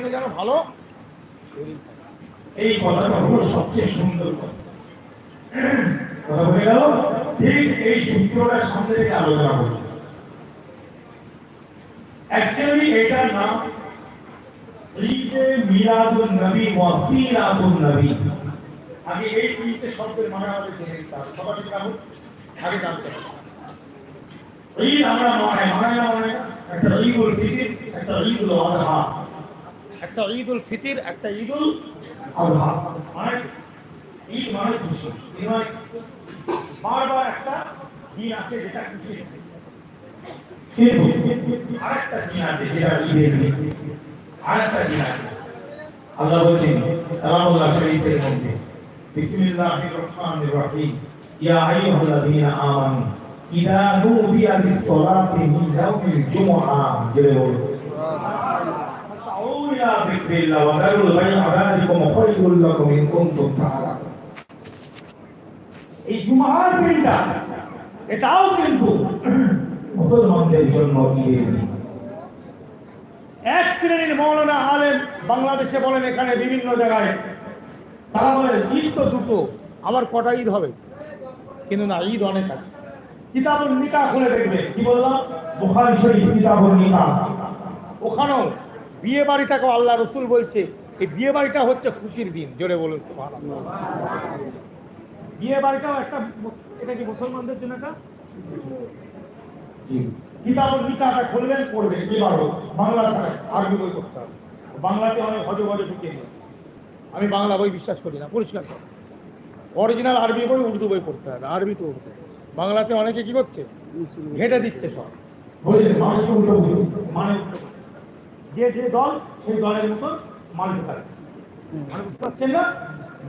এখানে যেন ভালো এই কথাটা হলো সবচেয়ে সুন্দর কথা। বলে গেল? ঠিক এই সামনে আলোচনা অ্যাকচুয়ালি এটার নাম নবী নবী। আগে এই শব্দের মানে আমাদের জেনে নিতে হবে। জানো আগে জানতে হবে। ঈদ আমরা না একটা একটা একটা ঈদুল ফিতির একটা ঈদুল ঈদ মানে খুশি বারবার একটা দিন আছে যেটা খুশি আরেকটা দিন আছে যেটা ঈদের দিন আরেকটা দিন আছে আল্লাহ বলছেন রাহুল্লাহ শরীফের মধ্যে বিসমিল্লাহির রহমানির রহিম ইয়া আইয়ুহাল্লাযীনা আমানু ইদা নুদিয়া লিস-সালাতি মিন ইয়াউমিল জুমআ জেলে বলুন إلى ذكر الله وذروا البيع ذلكم خير لكم إن كنتم تعلمون এই জুমার দিনটা এটাও কিন্তু মুসলমানদের জন্য ঈদের দিন এক শ্রেণীর মৌলানা আলেম বাংলাদেশে বলেন এখানে বিভিন্ন জায়গায় তারা বলেন ঈদ তো দুটো আমার কটা ঈদ হবে কিন্তু না ঈদ অনেক আছে কিতাবুল নিকা খুলে দেখবে কি বললাম বুখারী শরীফ কিতাবুল নিকাহ ওখানেও বিয়ে বাড়িটাকে আল্লাহ রসুল বলছে এই বিয়ে বাড়িটা হচ্ছে খুশির দিন জোরে বলুন। বিয়ে বাড়িটাও একটা এটা কি মুসলমানদের জন্য একটা? কিতাবুল নিকাটা খুলবেন পড়বেন বাংলা ছাড়া আরবি বই করতে হবে? বাংলাতে অনেক হজে ঢুকিয়ে নিয়ে আমি বাংলা বই বিশ্বাস করি না পরিষ্কার অরিজিনাল আরবি বই উর্দু বই পড়তে হবে আরবি তো উর্দু বাংলাতে অনেকে কি করছে? ঘেটে দিচ্ছে সব। মানে যে যে দল সেই দলের মতন মাল বুঝতে না?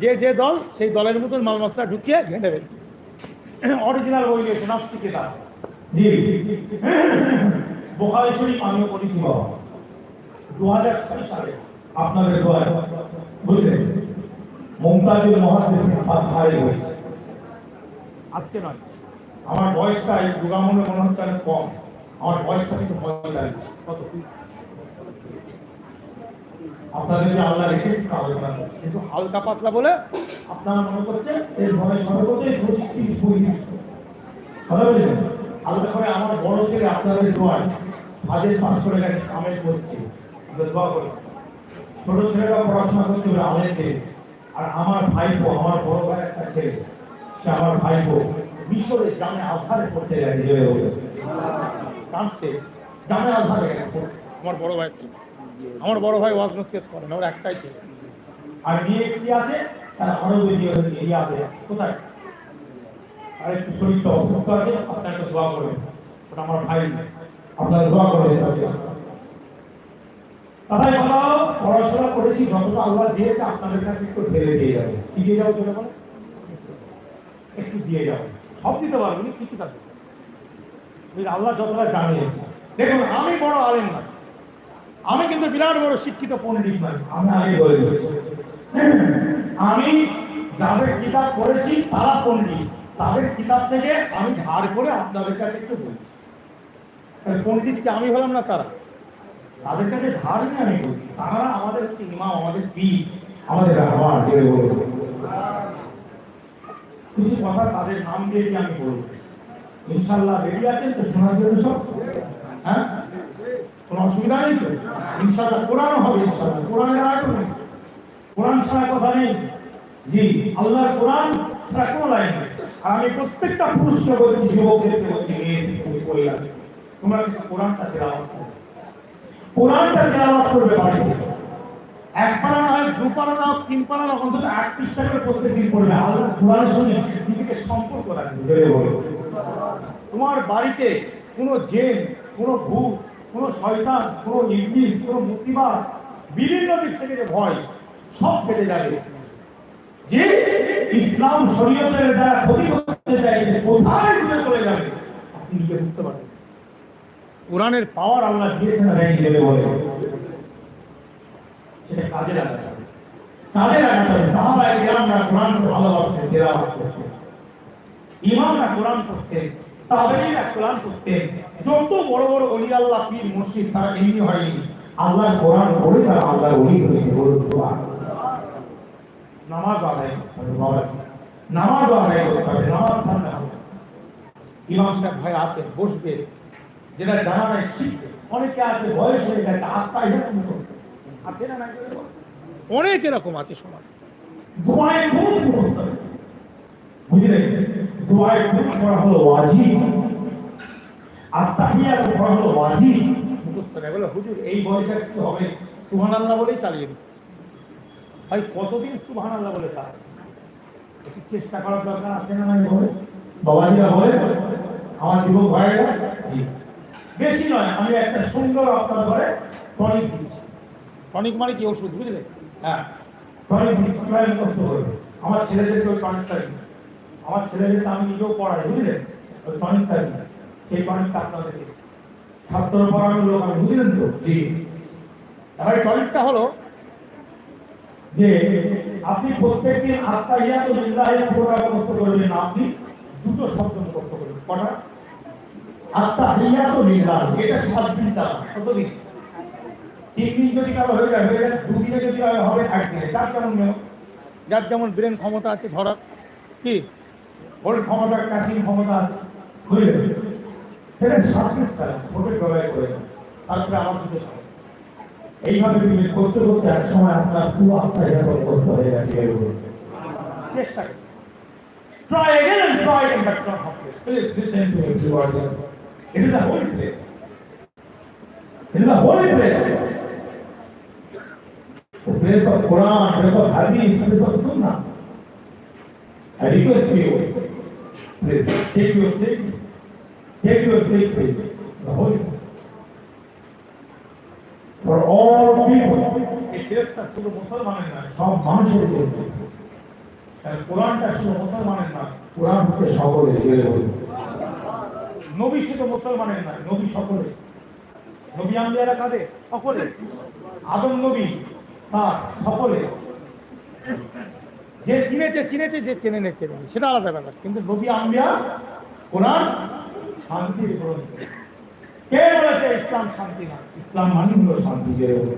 যে যে দল সেই দলের মতন মাল মশলা ঢুকিয়ে ঘেঁটে ফেলছে। অরিজিনাল বই নিয়েছে নাস্তিকে তার দু হাজার ছয় সালে আপনাদের বুঝলেন? মমতাজুল মহাদেশ আজকে নয়। আমার বয়সটা এই যুগামনে মনে হচ্ছে অনেক কম। আমার বয়সটা কিন্তু পঁয়তাল্লিশ। কত? আপনাদের যে আল্লাহ রেখে আলোচনা করছি কিন্তু হালকা পাতলা বলে আপনারা মনে করছেন এর ঘরে সর্বোচ্চ পঁচিশ তিরিশ পঁয়ত্রিশ কথা বললেন আলাদা করে আমার বড় ছেলে আপনাদের দোয়ায় হাজার পাঁচ করে গেছে কামেল করছে। আপনাদের দোয়া করে ছোট ছেলেরা পড়াশোনা আমাদেরকে। আর আমার ভাইপো আমার বড় ভাই একটা ছেলে সে আমার ভাইপো মিশরে জামে আধারে পড়তে গেছে জামে আধারে আমার বড় ভাই ছিল। আমার বড় ভাই ওয়াজ নসিহত করে না ওর একটাই ছিল। আর মেয়ে কি আছে তার আরও বেশি ইয়ে আছে। কোথায়? আর একটু শরীরটা অসুস্থ আছে আপনার একটু দোয়া করবেন। ওটা আমার ভাই আপনার দোয়া করবেন তাকে। তাই বলো পড়াশোনা করেছি যতটা আল্লাহ দিয়েছে আপনাদের কাছে একটু ঢেলে দিয়ে যাবে। কি দিয়ে যাব বলো? একটু দিয়ে যাব। সব দিতে পারব কিছু বুঝলি, আল্লাহ যতটা জানিয়েছে দেখুন আমি বড় আলেম না। আমি কিন্তু বিরাট বড় শিক্ষিত পণ্ডিত নয় আমি আগে বলে আমি যাদের কিতাব পড়েছি তারা পণ্ডিত। তাদের কিতাব থেকে আমি ধার করে আপনাদের কাছে একটু বলছি। তাহলে পণ্ডিত কি আমি হলাম না তারা? তাদের কাছে ধার নিয়ে আমি বলছি। তারা আমাদের হচ্ছে ইমাম আমাদের পীর আমাদের বলব কিছু কথা তাদের নাম দিয়ে আমি বলব? ইনশাল্লাহ রেডি আছেন তো শোনার জন্য সব? কোনো অসুবিধা নেই তো? ইনশাল্লাহ কোরআনও হবে ইনশাল্লাহ কোরআনের আয়াত নেই। কোরআন ছাড়া কথা নেই। জি, আল্লাহর কোরআন ছাড়া কোনো লাইন নেই। আর আমি প্রত্যেকটা যুবকদেরকে বলছি মেয়েদেরকে বললাম তোমরা কিন্তু কোরআনটা তেলাওয়াত করো। কোরআনটা তেলাওয়াত করবে বাড়িতে। এক পারা না হয়, দু পারা তিন পারা অন্তত আট পৃষ্ঠা করে প্রত্যেকদিন পড়বে। আল্লাহ কোরআনের নিজেকে সম্পর্ক রাখবে। তোমার বাড়িতে কোনো জেন কোনো ভূত কোনো শয়তান, কোনো ইবলিস কোনো মুক্তিবাদ বিভিন্ন দিক থেকে যে ভয়, সব কেটে যাবে। যে ইসলাম শরীয়তের দ্বারা ক্ষতি করতে চাইছে কোথায় দূরে চলে যাবে? আপনি নিজে বুঝতে পারবেন কোরআনের পাওয়ার আল্লাহ দিয়েছেন দেয়নি দেবে বলে। সেটা কাজে লাগাতে হবে। কাজে লাগাতে হবে। সাহাবায়ে কেরামরা কোরআন ভালোবাসতেন, তেলাওয়াত করতেন। ইমামরা কোরআন পড়তেন। পড়তেন যত বড় বড় অলি আল্লাহ পীর মুর্শিদ তারা এমনি হয়নি। কোরআন পড়ে তারা ওলি হয়েছে বলুন। নামাজ আদায়। নামাজ আদায় করতে হবে, নামাজ সামনে হবে। ইমাম সাহেব ভাই আছেন বসবে। যেটা জানা নাই শিখবে। অনেকে আছে, বয়স হয়ে গেছে, আত্মা এরকম আছে না অনেক এরকম আছে সমাজ। দোয়ায় করতে হবে বুঝলেন দোয়ায় খুব করা হলো ওয়াজিব। আর তাহিয়াত করা হলো মুখস্থ নেই। বলে হুজুর এই বয়সে কি হবে? সুহান আল্লাহ বলেই চালিয়ে দিচ্ছে। ভাই কতদিন সুহান আল্লাহ বলে একটু চেষ্টা করার দরকার আছে না নাই বলে? বাবাজিরা বলে আমার যুবক ভাইরা বেশি নয় আমি একটা সুন্দর আপনার ঘরে টনিক দিচ্ছি টনিক মানে কি? ওষুধ বুঝলে? হ্যাঁ। টনিক ডিসক্রাইব করতে হবে আমার ছেলেদেরকে ওই টনিকটা আমার ছেলেদেরকে আমি নিজেও পড়াই, বুঝলেন? ওই সেই আপনাদেরকে ছাত্র পড়ানোর লোক আমি, বুঝলেন তো? জি। এই হলো যে আপনি প্রত্যেকদিন আত্মাহিয়াত লিল্লাহি পুরোটা মুক্ত করবেন আপনি দুটো শব্দ মুখস্থ করবেন কটা? আত্মাহিয়াত লিল্লাহ এটা সাত দিন চালান কতদিন হয়ে যদি হবে নিয়ম, যার যেমন ব্রেন ক্ষমতা আছে, ধরার। কি? ওর ক্ষমতা কাঠিন ক্ষমতা আছে বুঝলেন সেটা শাসিত চালান ছোটের গলায় করে। তারপরে আমার দুটো এইভাবে তুমি করতে করতে এক সময় আপনার পুরো আত্মাহিয়াত অবস্থা হয়ে গেছে এরকম। চেষ্টা করি try again and try and that not Please listen to me, everyone. It is a holy place. It is a holy place. The place of Quran, place of Hadith, place of Sunnah. I request you, please take your seat. Take your seat, please. The holy. For all people, এই প্লেসটা শুধু মুসলমানের নয় সব মানুষের জন্য। কোরআনটা শুধু মুসলমানের নয়। কোরআন হচ্ছে সকলের জেলে নবী শুধু মুসলমানের নয় নবী সকলে নবী আম্বিয়ারা কাদের? সকলে আদম নবী তার সকলে যে চিনেছে চিনেছে, যে চেনে নে চেনে সেটা আলাদা ব্যাপার। কিন্তু নবী আম্বিয়া কোরআন শান্তির গ্রন্থ কে বলেছে ইসলাম শান্তি না? ইসলাম মানে হলো শান্তি বলি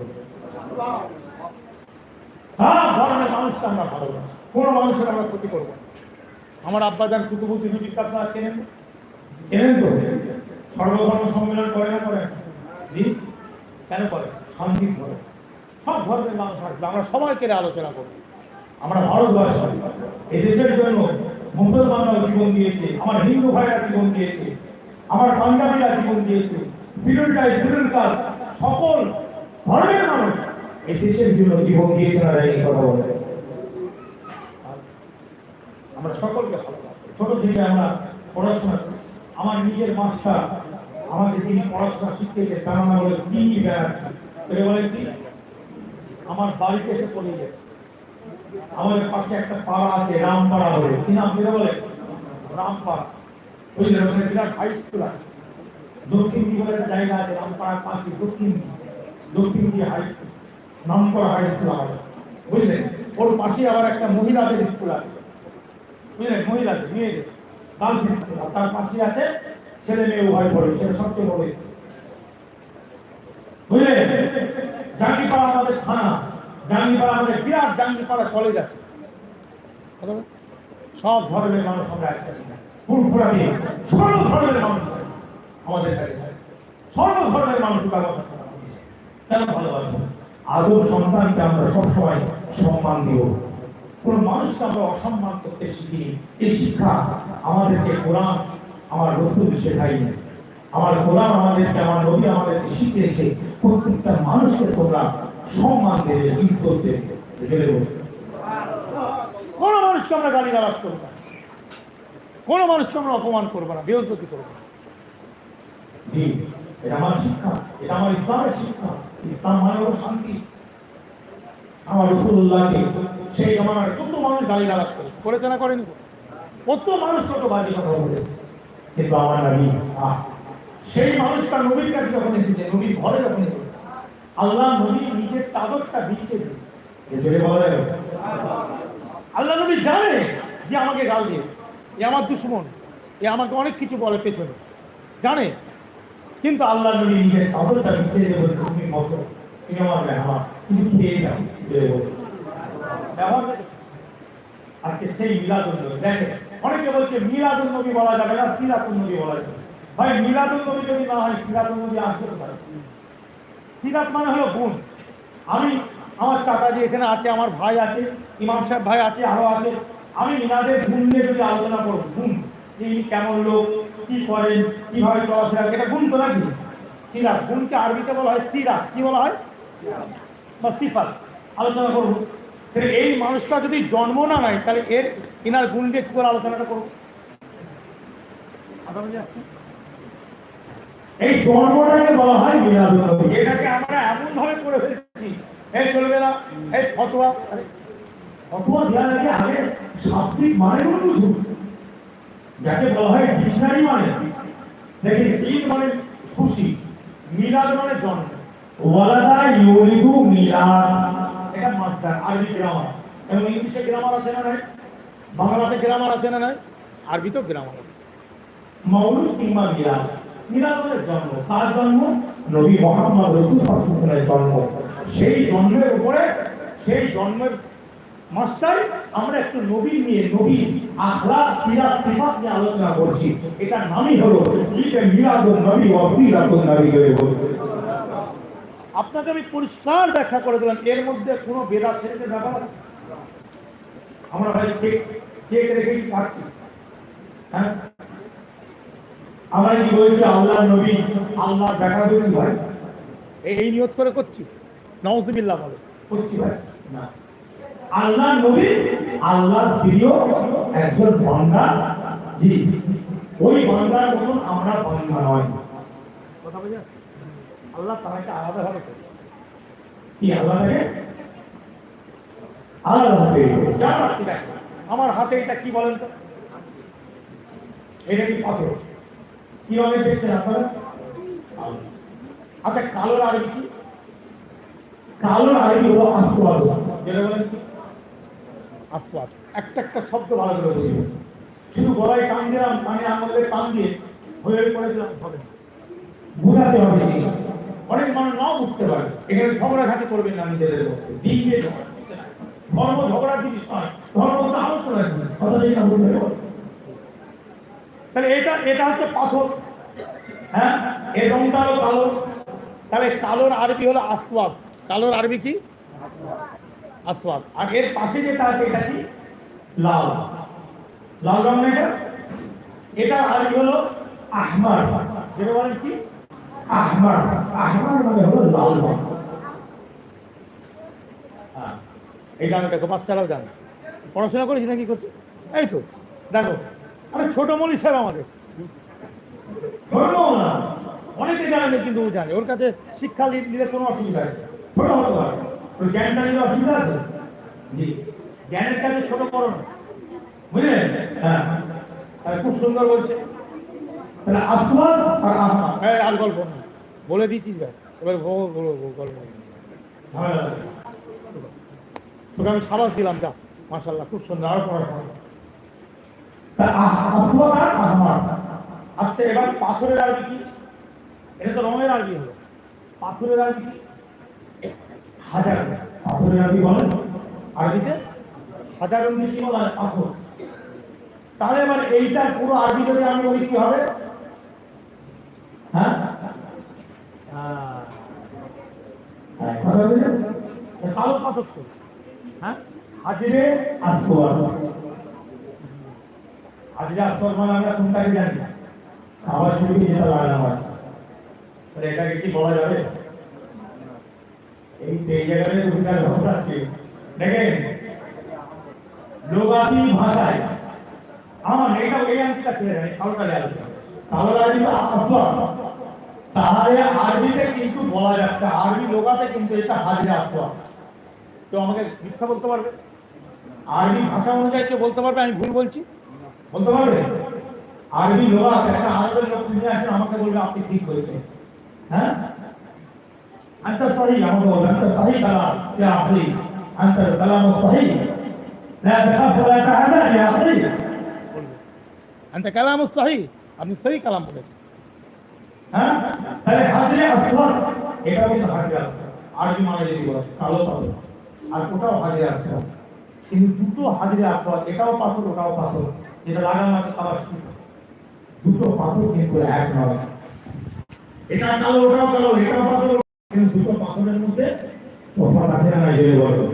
হ্যাঁ ধর্মের মানুষকে আমরা ভালোবাসি। কোনো মানুষের আমরা ক্ষতি করব আমার আব্বাজান কুতুবুদ্দিন হুজুরকে আপনারা চেনেন? কেনেন তো? সর্বধর্ম সম্মেলন করে না করেন জি? কেন করে? শান্তির করে। সব ধর্মের মানুষ আসবে। আমরা সবাইকে আলোচনা করব। আমরা ভারতবাসী এই দেশের জন্য মুসলমানরা জীবন দিয়েছে, আমার হিন্দু ভাইরা জীবন দিয়েছে, আমার পাঞ্জাবিরা জীবন দিয়েছে সকল ধর্মের মানুষ এই দেশের জন্য জীবন দিয়েছে না এই কথা বলে। আমরা সকলকে ছোট থেকে আমরা পড়াশোনা। আমার নিজের মাস্টার আমাকে তিনি পড়াশোনা শিখিয়েছে, তার নাম হলো কি ব্যানার্জি বলে কি? আমার বাড়িতে এসে পড়ে গেছে। আমাদের পাশে একটা পাড়া আছে, রামপাড়া বলে। কি নাম বলে? রামপাড়া। বিরাট হাই স্কুল আছে। দক্ষিণ দিকে জায়গা আছে পাশে, দক্ষিণ দক্ষিণ দিকে হাই স্কুল হাই স্কুল বুঝলেন? ওর পাশে আবার একটা মহিলাদের স্কুল আছে। বুঝলেন? মহিলাদের, মেয়েদের। গার্লস স্কুল তার পাশে আছে ছেলে মেয়ে উভয় পড়ে সেটা সবচেয়ে বড় স্কুল বুঝলেন? জাঙ্গিপাড়া আমাদের থানা। জাঙ্গিপাড়া আমাদের বিরাট জাঙ্গিপাড়া কলেজ আছে। সব ধর্মের মানুষ আমরা একসাথে দিয়ে। সর্ব ধর্মের মানুষ আমাদের কাছে সর্ব ধর্মের মানুষ। কেন ভালোবাসবো আদর সন্তানকে আমরা সবসময় সম্মান দিব। কোন মানুষকে আমরা অসম্মান করতে শিখিনি। এই শিক্ষা আমাদেরকে কোরআন আমার রসুল শেখাইনি আমার কোরআন আমাদেরকে আমার নবী আমাদেরকে শিখিয়েছে। প্রত্যেকটা মানুষকে তোমরা সম্মান দেবে ইজ্জত দেবে কোনো মানুষকে আমরা গালি গালাজ করব না। কোনো মানুষকে আমরা অপমান করব না করব না। এটা আমার শিক্ষা এটা আমার ইসলামের শিক্ষা। ইসলাম মানে হলো শান্তি। আমার রসুল্লাহকে সেই জামানার কত মানুষ গালি গালাজ করেছে করেছে না করেনি কত মানুষ কত বাজে কথা বলেছে। কিন্তু আমার সেই মানুষটা নবীর কাছে যখন এসেছে নবীর ঘরে যখন এসেছে আল্লাহ নবী নিজের চাদরটা আল্লাহ নবী জানে যে আমাকে গাল দিয়ে এ আমার দুশ্মন এ আমাকে অনেক কিছু বলে পেছনে। জানে। কিন্তু আল্লাহ নবী নিজের চাদরটা বিছিয়ে দিয়ে তুমি মতো তুমি আমার মেহমান তুমি খেয়ে যাও ব্যবহার আজকে সেই মিলাদুল নবী দেখেন অনেকে বলছে মিলাদুল নবী বলা যাবে না সিরাতুল নবী বলা যাবে ভাই মিলাদুল নবী যদি না হয় সিরাতুল নবী আসতে পারে সিরাত মানে হলো গুণ আমি আমার চাচাজি এখানে আছে, আমার ভাই আছে, ইমাম সাহেব ভাই আছে, আরও আছে, আমি ইনাদের গুণ নিয়ে যদি আলোচনা করব গুণ ইনি কেমন লোক, কি করেন, কীভাবে চলাফেরা, এটা গুণ তো নাকি? সিরাত গুণকে আরবিতে বলা হয় সিরাত, কি বলা হয়? বা সিফাত। আলোচনা করব। এই মানুষটা যদি জন্ম না নেয়, তাহলে এর, ইনার গুণ দিয়ে কি করে আলোচনাটা করব? আসছে? এই জন্মটাকে বলা হয় মিলাদুল নবী। এটাকে আমরা এমন ভাবে করে ফেলেছি। এই চলবে না এই ফতোয়া। ফতোয়া দেওয়ার আগে আগে শাব্দিক মানে বুঝুন যাকে বলা হয় ডিকশনারি মানে। দেখেন ঈদ মানে খুশি মিলাদ মানে জন্ম। ওয়ালাদা ইউলিদু মিলাদ। এটা মাস্টার আরবি গ্রামার এবং ইংলিশে গ্রামার আছে না নাই? বাংলাতে গ্রামার আছে না নাই? আরবিতেও গ্রামার আছে। মৌলুদ কিংবা মিলাদ। মানে জন্ম, কার জন্ম? নবী মোহাম্মদ রসুল সাল্লাল্লাহু জন্ম। সেই জন্মের উপরে, সেই জন্মের মাস্টার আমরা একটু নবী নিয়ে, নবী আখলাক সিরাত সিফাত নিয়ে আলোচনা করছি। এটা নামই হলো ঈদে নবী ওয়া সিরাতুন নবী আপনাকে আমি পরিষ্কার ব্যাখ্যা করে দিলাম, এর মধ্যে কোনো বেদা ছেড়ে ব্যাপার? আমরা ভাই কেক কেক রেখে খাচ্ছি? হ্যাঁ? আমরা কি বলছি আল্লাহ নবী? আল্লাহ দেখা দিচ্ছি ভাই। এই এই নিয়ত করে করছি। নওয়াজবিল্লাহ বলে। করছি ভাই। না। আল্লাহ নবী আল্লাহর প্রিয় একজন বান্দা জি। ওই বান্দার মতন আমরা বান্দা নয়। কথা বুঝে? আল্লাহ তারাকে আলাদা ভাবে কি আল্লাহ আল্লাহ থেকে দেখ। আমার হাতে এটা কি বলেন তো? এটা কি পাথর? কি রঙের দেখছেন আপনারা? আচ্ছা কালোর আরবি কি? কালোর আরবি হলো আসওয়াদ যেটা বলেন আসওয়াদ একটা একটা শব্দ ভালো করে বুঝিয়ে শুধু গলায় টান দিলাম কানে আঙুলের টান দিয়ে হয়ে করে দিলাম হবে বুঝাতে হবে অনেক মানুষ নাও বুঝতে পারে। এখানে ঝগড়াঝাটি করবেন না নিজেদের মধ্যে। দিন দিয়ে ঝগড়া ধর্ম ঝগড়া জিনিস নয়। ধর্ম তো আলোচনা কথা যেটা হবে। তাহলে এটা এটা হচ্ছে পাথর। হ্যাঁ? এর রংটা হলো কালো। তাহলে কালোর আরবি হলো আসওয়াদ। কালোর আরবি কি? আসওয়াদ। আর এর পাশে যেটা আছে, এটা কি? লাল। লাল রং এটা? এটা আরবি হলো আহমার। যেটা বলেন কি? আহমার। আহমার মানে হলো লাল রং। হ্যাঁ। এইটা আমি দেখো বাচ্চারাও জানে। পড়াশোনা করেছি না কি করছি এই তো। দেখো। আরে ছোট মলি সাহেব আমাদের। অনেকে জানে না কিন্তু ও জানে। ওর কাছে শিক্ষা নিলে কোনো অসুবিধা নেই। ছোট হতে পারে তোর জ্ঞানটা নিলে অসুবিধা আছে? জি। জ্ঞানের কাছে ছোট করো না। বুঝলেন? হ্যাঁ। খুব সুন্দর বলছে। তাহলে আসওয়াদ আর আহমার হ্যাঁ আর গল্প না। বলে দিয়েছিস ভাই এবার গল্প। তোকে আমি সাবাস দিলাম যা। মার্শাল্লাহ খুব সুন্দর। আরও পড়াশোনা। আচ্ছা এবার পাথরের আরবি এটা তো রঙের আরবি হলো? পাথরের আরবি হাজার পাথরের আরবি বলেন? আরবিতে? হাজার কি বলা? পাথর। তাহলে এবার এইটার পুরো আরবি যদি আমি বলি কি হবে? হ্যাঁ? হ্যাঁ, কালো পাথর হ্যাঁ? হাজিরে আসওয়াদ জানি বলা যাবে? কিন্তু বলা যাচ্ছে, আরবি লোকাতে কিন্তু এটা হাজিরে আসওয়া তো আমাকে মিথ্যা বলতে পারবে? আরবি ভাষা অনুযায়ী কেউ বলতে পারবে? আমি ভুল বলছি? বলতে পারবে আরবি লোগাত একটা আরবের লোক নিয়ে আসেন আমাকে বলবে আপনি ঠিক বলছেন হ্যাঁ أنت صحيح يا مولانا أنت صحيح كلام يا أخي أنت الكلام الصحيح لا تخاف ولا تحزن يا أخي বলবে আন্তা কালাম সাহি আপনি সহি কালাম বলেছেন হ্যাঁ তাহলে হাজরে আসওয়াদ এটা বলতে হাজরে আসওয়াদ আরবি মানে যদি বলে কালো পাথর আর ওটাও হাজিরে আসতে হবে কিন্তু দুটো হাজিরে আসতে হয় এটাও পাথর ওটাও পাথর যেটা লাগানো আছে খাবার শুরু দুটো পাথর কিন্তু এক নয়। এটা কালো, ওটাও কালো, এটাও পাথর, কিন্তু দুটো পাথরের মধ্যে তফাৎ আছে না এই বলো।